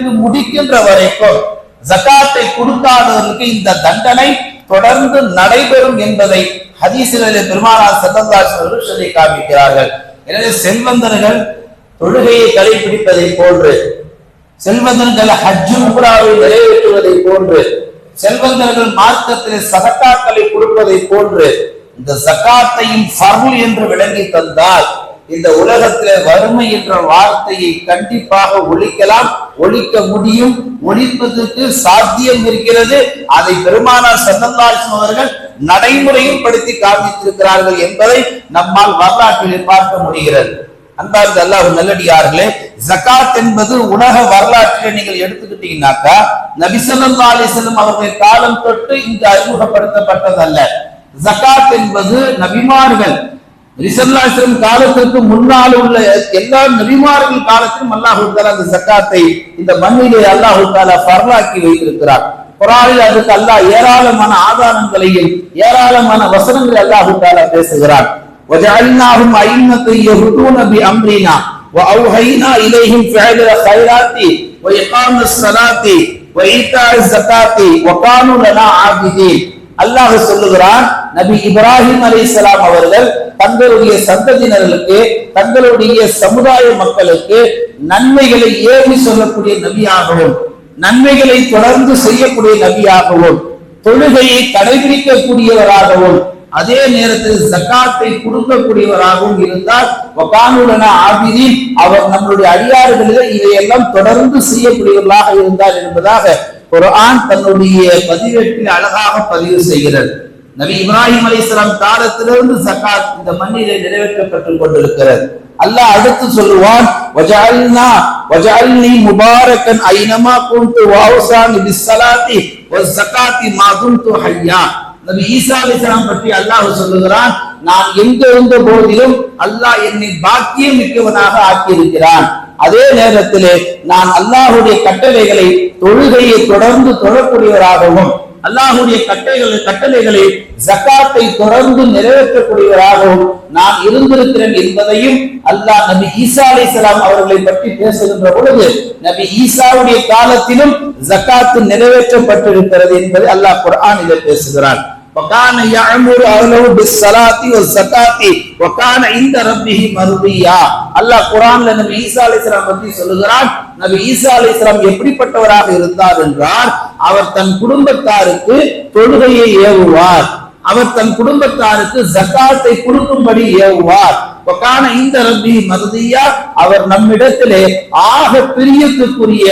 முடிக்கின்ற வரைக்கும் ஜக்காத்தை கொடுக்காதவர்களுக்கு இந்த தண்டனை தொடர்ந்து நடைபெறும் என்பதை ஹதீசிலே பெருமானார் சல்லல்லாஹு அவர்கள் சொல்லி காமிக்கிறார்கள். எனவே செல்வந்தர்கள் தொழுகையை கடைபிடிப்பதை போன்று செல்வந்தர்கள் ஹஜ்ஜு புறாவை நிறைவேற்றுவதை போன்று செல்வந்தர்கள் மார்க்கத்தில் சதக்காக்களை கொடுப்பதை போன்று இந்த சக்காத்தையும் ஃபர்ல் என்று விளங்கி தந்தால் இந்த உலகத்துல வறுமை என்ற வார்த்தையை கண்டிப்பாக ஒழிக்கலாம் ஒழிக்க முடியும் ஒழிப்பதற்கு சாத்தியம் இருக்கிறது. அதை பெருமானார் சந்தந்தாசன் அவர்கள் நடைமுறையில் படுத்தி காண்பித்திருக்கிறார்கள் என்பதை நம்மால் வரலாற்றிலே பார்க்க முடிகிறது. அன்பார்ந்த அல்லாஹ் நல்லடியார்களே ஜகாத் என்பது உலக வரலாற்றில் நீங்கள் எடுத்துக்கிட்டீங்கன்னாக்கா நபிசல்லா அலிசல்லம் அவர்கள் காலம் தொட்டு இங்கு அறிமுகப்படுத்தப்பட்டதல்ல. ஜகாத் என்பது நபிமார்கள் ரிசல்லாஸ்லம் காலத்திற்கு முன்னால் உள்ள எல்லா நபிமார்கள் காலத்திலும் அல்லாஹு தாலா அந்த ஜக்காத்தை இந்த மண்ணிலே அல்லாஹு தாலா பரலாக்கி வைத்திருக்கிறார் குரானில் அதுக்கு அல்லாஹ் ஏராளமான ஆதாரங்களையும் ஏராளமான வசனங்களை அல்லாஹு தாலா பேசுகிறார் وجعلناهم أئمة يهدون بأمرنا وأوحينا إليهم فعل الخيرات وإقام الصلاة وإيتاء الزكاة وكانوا لنا عابدين அல்லாஹ் சொல்லுகிறான் நபி இப்ராஹிம் அலைஹிஸ்ஸலாம் அவர்கள் தங்களுடைய சந்ததியினர்களுக்கு தங்களுடைய சமுதாய மக்களுக்கு நன்மைகளை ஏவி சொல்லக்கூடிய நபியாகவும் நன்மைகளை தொடர்ந்து செய்யக்கூடிய நபியாகவும் தொழுகையை கடைபிடிக்கக்கூடியவராகவும் அதே நேரத்தில் ஜக்காத்தை கொடுக்கக்கூடியவராகவும் இருந்தால் வகானுடன ஆபிதி அவர் நம்மளுடைய அடியாறுகளில் இதையெல்லாம் தொடர்ந்து செய்யக்கூடியவர்களாக இருந்தார் என்பதாக குரான் தன்னுடைய பதிவேட்டில் அழகாக பதிவு செய்கிறது. நபி இப்ராஹிம் அலைஹிஸ்ஸலாம் காலத்திலிருந்து சகாத் இந்த மண்ணிலே நிறைவேற்றப்பட்டுக் கொண்டிருக்கிறது. அல்லாஹ் அடுத்து சொல்லுவான் வஜஅல்னா வஜஅல்னி முபாரக்கன் ஐனமா குன்து வஅவ்சானி பிஸ்ஸலாத்தி வஸ்ஸகாத்தி மா துன்து ஹய்யா நபி ஈசா பற்றி அல்லாஹ் சொல்லுகிறான் நான் எங்க இருந்த போதிலும் அல்லாஹ் என்னை பாக்கியம் மிக்கவனாக ஆக்கியிருக்கிறான். அதே நேரத்திலே நான் அல்லாஹுடைய கட்டளைகளை தொழுகையை தொடர்ந்து தொழக்கூடியவராகவும் அல்லாஹுடைய கட்டளைகளை கட்டளைகளை ஜக்காத்தை தொடர்ந்து நிறைவேற்றக்கூடியவராகவும் நான் இருந்திருக்கிறேன் என்பதையும் அல்லாஹ் நபி ஈசா அலைஹிஸ்ஸலாம் அவர்களை பற்றி பேசுகின்ற பொழுது நபி ஈசாவுடைய காலத்திலும் ஜக்காத்து நிறைவேற்றப்பட்டிருக்கிறது என்பதை அல்லாஹ் குர்ஆனிலே பேசுகிறான். وكان يعمر اهله بالصلاه والزكاه وكان عند ربه مرضيا அல்லாஹ் குர்ஆன்ல நபி ஈசா அலைஹிஸ்ஸலாம் பற்றி சொல்லுகிறான் நபி ஈசா அலைஹிஸ்ஸலாம் எப்படிப்பட்டவராக இருந்தார் என்றால் அவர் தன் குடும்பத்தாருக்கு தொழுகையை ஏவுவார் அவர் தன் குடும்பத்தாருக்கு ஜக்காத்தை கொடுக்கும்படி ஏவுவார் வகான இந்த ரப்பி மருதியா அவர் நம்மிடத்திலே ஆக பிரியத்துக்குரிய